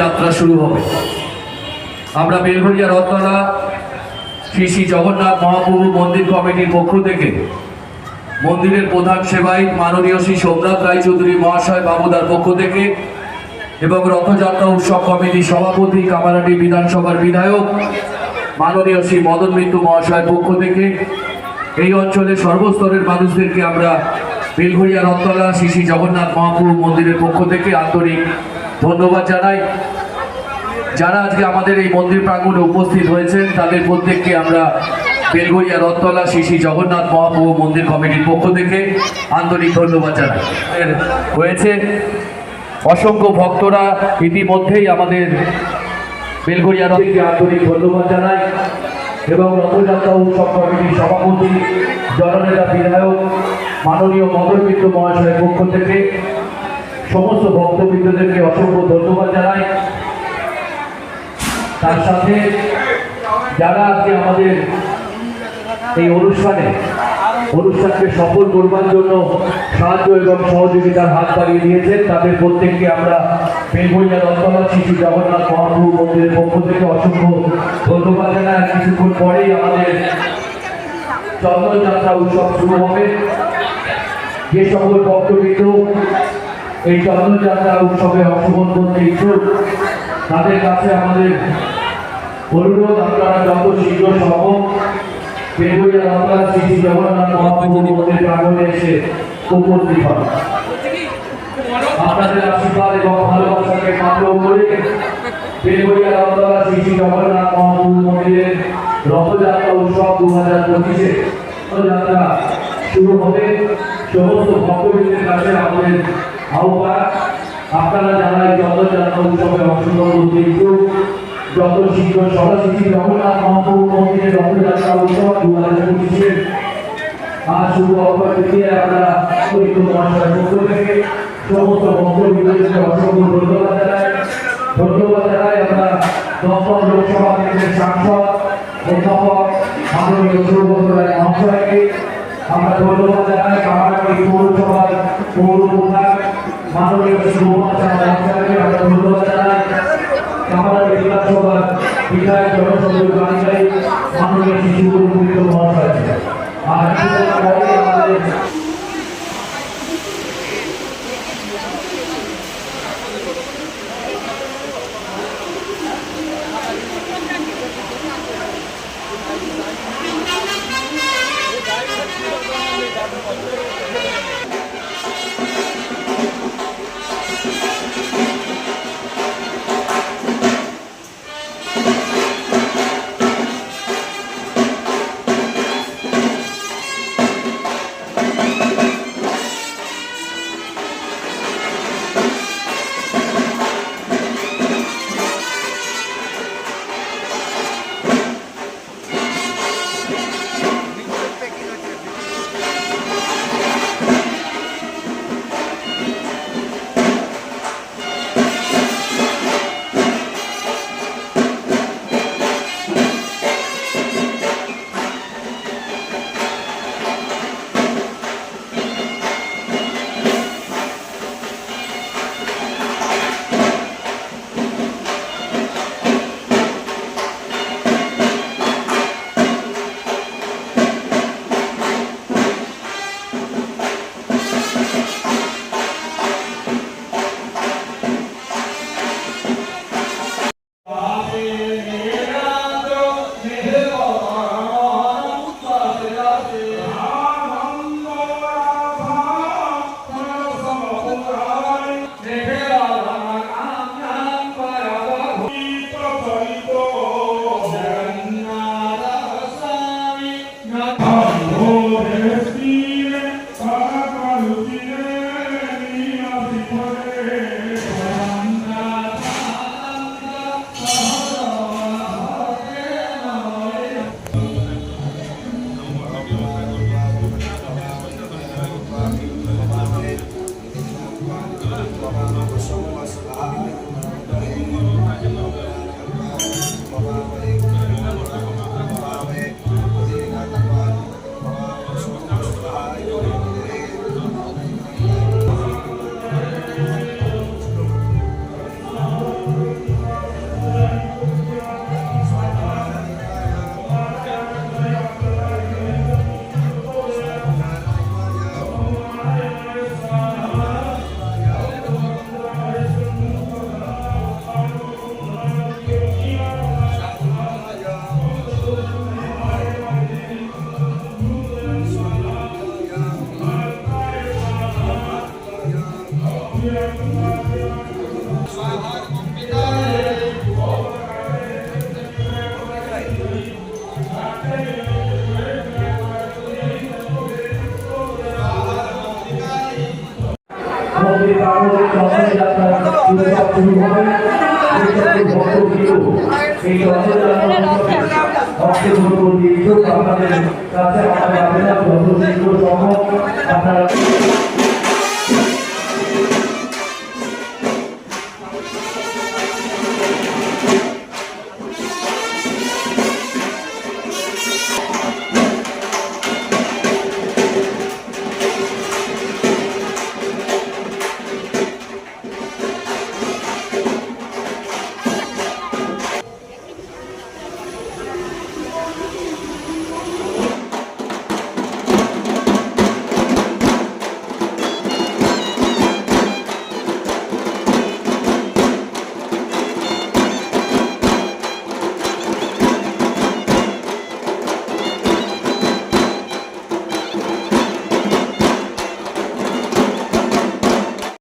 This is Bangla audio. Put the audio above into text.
যাত্রা শুরু হবে। আমরা বেলঘরিয়া রত্তলা শ্রী শ্রী জগন্নাথ মহাপ্রভু মন্দির কমিটির পক্ষ থেকে মন্দিরের প্রধান সেবায়িত মাননীয় শ্রী সোমনাথ রায়চৌধুরী মহাশয় বাবুদার পক্ষ থেকে এবং রথযাত্রা উৎসব কমিটির সভাপতি কামারাটি বিধানসভার বিধায়ক মাননীয় শ্রী মদন মিত্র মহাশয়ের পক্ষ থেকে এই অঞ্চলের সর্বস্তরের মানুষদেরকে আমরা বেলঘরিয়া রথতলা শ্রী শ্রী জগন্নাথ মহাপ্রভু মন্দিরের পক্ষ থেকে আন্তরিক ধন্যবাদ জানাই। যারা আজকে আমাদের এই মন্দির প্রাঙ্গণে উপস্থিত হয়েছেন, তাদের প্রত্যেককে আমরা বেলগড়িয়া রথতলা শ্রী শ্রী জগন্নাথ মহাপ্রভু মন্দির কমিটির পক্ষ থেকে আন্তরিক ধন্যবাদ জানাই। হয়েছে অসংখ্য ভক্তরা ইতিমধ্যেই আমাদের বেলগড়িয়া রথকে আন্তরিক ধন্যবাদ জানাই এবং রথযাত্রা উৎসব কমিটির সভাপতি, জননেতা, বিধায়ক, মাননীয় মদন মিত্র মহাশয়ের পক্ষ থেকে সমস্ত ভক্তবৃন্দদেরকে অসংখ্য ধন্যবাদ জানাই। তার সাথে যারা আজকে আমাদের এই অনুষ্ঠানে, অনুষ্ঠানকে সফল করবার জন্য সাহায্য এবং সহযোগিতার হাত বাড়িয়ে দিয়েছেন, তাদের প্রত্যেককে আমরা বেলবইয়া দত্তলা শিশু জগন্নাথ মহাপ্রভু মন্দিরের পক্ষ থেকে অসংখ্য ধন্যবাদ আর কিছুক্ষণ পরেই আমাদের চন্দ্রযাত্রা উৎসব শুরু হবে। যে সকল ভক্তবৃন্দ এই চন্দ্রযাত্রা উৎসবে অংশগ্রহণ করতে ইচ্ছুক, তাদের কাছে আমাদের অনুরোধ, আপনারা যত শীঘ্র সম্ভব বেগুড়িয়া শ্রী জগন্নাথ মহাপ্রভু এসে উপস্থিত হন। আপনাদের আশীর্বাদ এবং ভালোবাসাকে পাত্র করে বেগুড়িয়া বাংলা শ্রী জগন্নাথ মহাপ্রভু মন্দিরের রথযাত্রা উৎসব দু হাজার পঁচিশে রথযাত্রা শুরু হবে। সমস্ত ভক্তবৃন্দের কাছে আহ্বান আপনারা যারা এই রথযাত্রা উৎসবে অংশগ্রহণ করতে ইচ্ছুক যত শীঘ্র সরস্বতী জগন্নাথ মহাপ্রভু মন্দিরের রথযাত্রা উৎসব দু হাজার পঁচিশের আজ শুভ আমরা পবিত্র পক্ষ থেকে সমস্ত ভক্তবৃন্দকে অসংখ্য ধন্যবাদ জানাই। ধন্যবাদ জানাই আমরা দপ্তর লোকসভা কেন্দ্রের সাংসদ, অধ্যাপক, মাননীয় সুব্রত রায় মহাশয়কে আমরা ধন্যবাদ জানাই কামারহাটি পৌরসভার পৌর প্রধান মাননীয় বিধায়ক জনসংযোগ কারিগরি মাননীয় শিশুগুরু পুরিত মহাশয়কে আর মন্দির প্রাঙ্গণে রথযাত্রা উৎসব শুরু হবে এই রথযাত্রা অর্থে অংশগ্রহণ করতে আপনাদের কাছে